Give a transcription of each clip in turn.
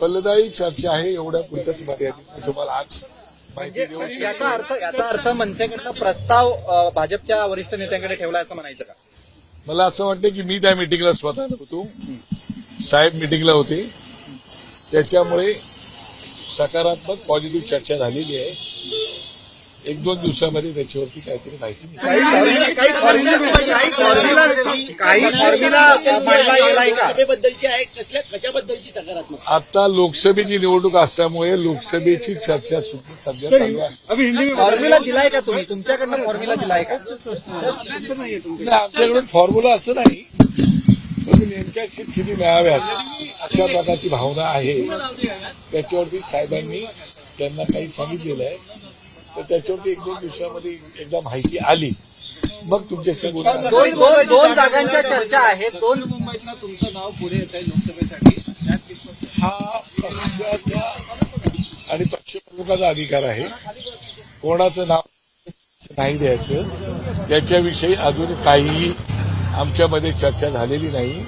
फलदायी चर्चा आहे एवढ्या पुरतच मर्यादित तुम्हाला आज म्हणजे याचा अर्थ याचा अर्थ मनसेकडनं प्रस्ताव भाजपच्या वरिष्ठ नेत्यांकडे ठेवला असं म्हणायचं का? मला असं वाटतं की मी त्या मिटिंगला स्वतः नव्हतो. साहेब मिटिंगला होते. त्याच्यामुळे सकारात्मक पॉझिटिव्ह चर्चा झालेली आहे. एक दोन दिवसामध्ये त्याच्यावरती काहीतरी माहिती. काही काही फॉर्म्युला काही फॉर्म्युला काही फॉर्म्युला मांडला गेलाय का? सभेबद्दलची आहे कसल्या कशाबद्दलची सकारात्मक? आता लोकसभेची निवडणूक असल्यामुळे लोकसभेची चर्चा सुद्धा सध्या चालू आहे. फॉर्म्युला दिलाय का तुम्ही? तुमच्याकडनं फॉर्म्युला दिलाय का? आमच्याकडून फॉर्म्युला असं नाही. नेमक्या सीट किती मिळाव्यात अशा प्रकारची भावना आहे. त्याच्यावरती साहेबांनी त्यांना काही सांगितलेलं आहे. तर त्याच्यावरती एक दोन दिवसामध्ये एकदा माहिती आली. मग तुमच्याशी दोन दोन दोन जागांच्या चर्चा आहेत. दोन मुंबईतनं तुमचं नाव पुढे येत आहे लोकसभेसाठी हा पक्षाचा आणि पक्षप्रमुखाचा अधिकार आहे. कोणाचं नाव नाही द्यायचं. त्याच्याविषयी अजून काहीही आमच्यामध्ये चर्चा झालेली नाही.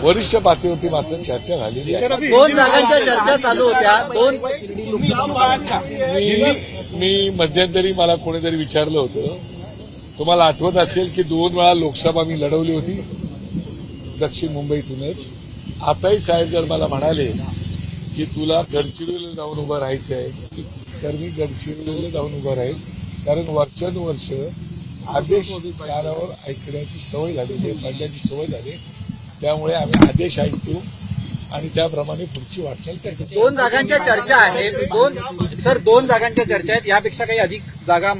वरिष्ठ पातळीवरती मात्र चर्चा झालेली आहे. दोन जागांच्या चर्चा चालू होत्या. दोन मी मध्यंतरी मला कोणीतरी विचारलं होतं. तुम्हाला आठवत असेल की दोन वेळा लोकसभा मी लढवली होती दक्षिण मुंबईतूनच. आताही साहेब जर मला म्हणाले की तुला गडचिरोलीला जाऊन उभं राहायचं आहे तर मी गडचिरोलीला जाऊन उभं राहील. कारण वर्षानुवर्ष आदेश ऐकण्याची सवय झालेली आहे पडण्याची सवय झाली त्यामुळे आम्ही आदेश ऐकतो. आणि त्याप्रमाणे पुढची वाटचाल करतो दोन जागांच्या चर्चा आहेत. दोन सर दोन जागांच्या चर्चा आहेत. यापेक्षा काही अधिक जागा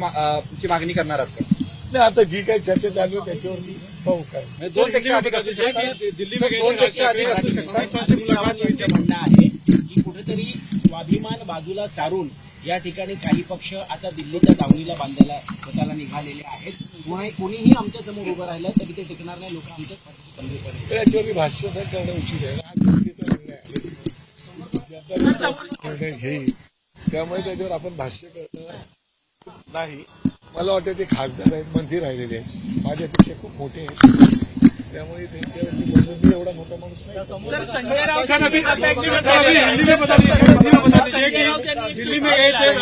ची मागणी करणार आहात का? नाही आता जी काही चर्चा चालू आहे त्याच्यावरती पाहू काय. म्हणजे दोन पेक्षा अधिक असू शकतात. दोन पेक्षा अधिक असू शकतात. म्हणणं आहे की कुठेतरी स्वाभिमान बाजूला सारून या ठिकाणी काही पक्ष आता दिल्लीच्या दावणीला बांधायला स्वतःला निघालेले आहेत. कोणी- कोणीही आमच्यासमोर उभं राहिलं तरी ते टिकणार नाही. लोक. तर याच्यावरती भाष्य करणं उचित आहे. निर्णय आहे. जनता निर्णय घेईल त्यामुळे त्याच्यावर आपण भाष्य करणं नाही मला वाटतं ते खासदार आहेत मंत्री राहिलेले आहेत माझ्यापेक्षा खूप मोठे आहेत त्यामुळे त्यांच्यावरती एवढा मोठा माणूस दिल्ली में गए थे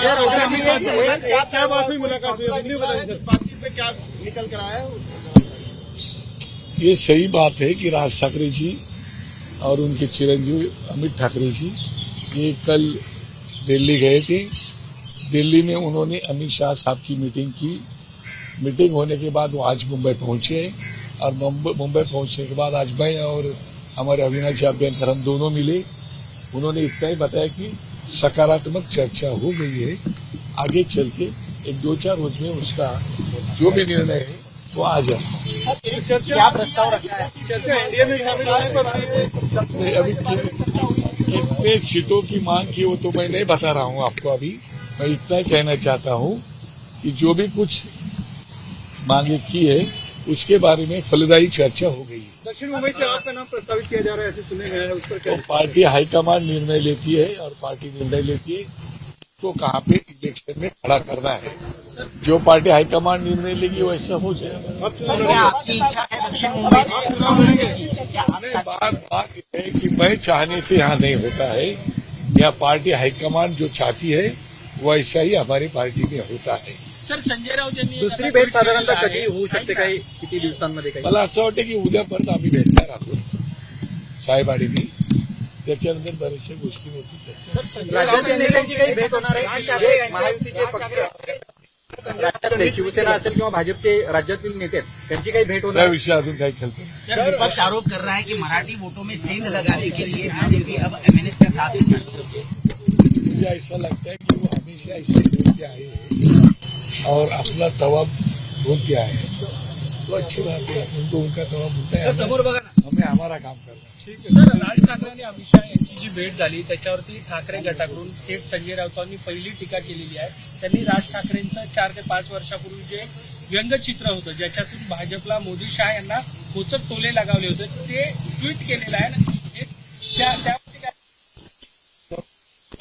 क्या बात हुई मुलाकात हुई दिल्ली में बताइए सर बातचीत में क्या निकल कर आया ये सही बात है कि राज ठाकरे जी और उनके चिरंजीवी अमित ठाकरे जी, ये कल दिल्ली गए थे। दिल्ली में उन्होंने अमित शाह साहब की मीटिंग की। मीटिंग होने के बाद वो आज मुंबई पहुँचे और मुंबई पहुँचने के बाद आज मैं और हमारे अविनाश जी अभ्यंकर, हम दोनों मिले। उन्होंने इतना ही बताया कि सकारात्मक चर्चा हो गई है। आगे चल के एक दो चार रोज में उसका जो भी निर्णय है वो आ जाए क्या प्रस्ताव रखा है? चर्चा एनडीए में शामिल होने पर नहीं अभी कितने सीटों की मांग की वो तो मैं नहीं बता रहा हूँ आपको अभी। मैं इतना ही कहना चाहता हूँ कि जो भी कुछ मांगे की है उसके बारे में फलदायी चर्चा हो गई है। दक्षिण मुंबई से आपका नाम प्रस्तावित किया जा रहा है ऐसे सुने गए हैं उस पर तो पार्टी हाईकमान निर्णय लेती है और पार्टी निर्णय लेती है। तो कहाँ पे इलेक्शन में खड़ा करना है। जो पार्टी हाईकमान निर्णय लेगी वैसा हो जाएगा। है की? बात बात यह है कि मैं चाहने से यहाँ नहीं होता है। या पार्टी हाईकमान जो चाहती है वैसा ही हमारी पार्टी में होता है। सर संजय राऊत यांनी दुसरी भेट साधारणतः कधी होऊ शकते काही किती दिवसांमध्ये काही। मला असं वाटतं की उद्यापर्यंत आम्ही भेटणार आहोत साहेब आणि मी त्याच्यानंतर बऱ्याचशा गोष्टींवरती चर्चा शिवसेना असेल किंवा भाजपचे राज्यातील नेते त्यांची काही भेट होणार? त्याविषयी अजून काही नाही. सर विपक्ष आरोप कर रहा है कि मराठी वोटों में सेंध लगाने के लिए बीजेपी अब एमएनएस का साथ मुझे ऐसा लगता है कि वो हमेशा ऐसे बोलते आए हैं और अपना तवा बोलते आए हैं। तो अच्छी बात है उनको उनका तवा बोलता है। समोर बघा ना हमें हमारा काम करना है सर राज ठाकरे आणि अमित शहा यांची जी भेट झाली त्याच्यावरती ठाकरे गटाकडून थेट संजय राऊतांनी पहिली टीका केलेली आहे. त्यांनी राज ठाकरेंचं चार ते पाच वर्षापूर्वी जे व्यंगचित्र होतं ज्याच्यातून भाजपला मोदी शहा यांना खोचक टोले लगावले होते ते ट्विट केलेलं आहे. आणि हे- त्या- त्यावरती काय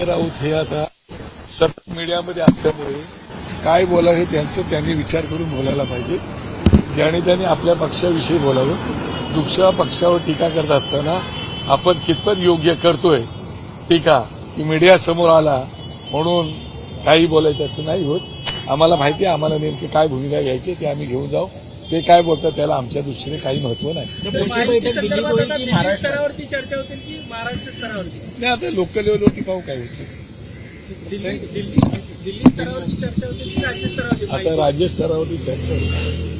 राऊत हे आता सतत मीडियामध्ये असल्यामुळे काय बोलावं हे त्यांचं त्यांनी विचार करून बोलायला पाहिजे. ज्याने त्यांनी आपल्या पक्षाविषयी बोलावं दुसऱ्या पक्षावर टीका करत असताना आपण कितपत योग्य करतोय टीका की मीडिया समोर आला म्हणून काही बोलायचं असं नाही होत. आम्हाला माहिती आहे आम्हाला नेमकी काय भूमिका घ्यायची ते आम्ही घेऊन जाऊ. ते काय बोलतात त्याला आमच्या दृष्टीने काही महत्त्व नाही. आता की दिल्ली महाराष्ट्रात? स्तरावरती चर्चा होतील की महाराष्ट्र स्तरावरती? नाही आता लोकल लेवलवरती पाहू काय होतं दिल्ली चर्चा आता राज्य स्तरावरती चर्चा होईल.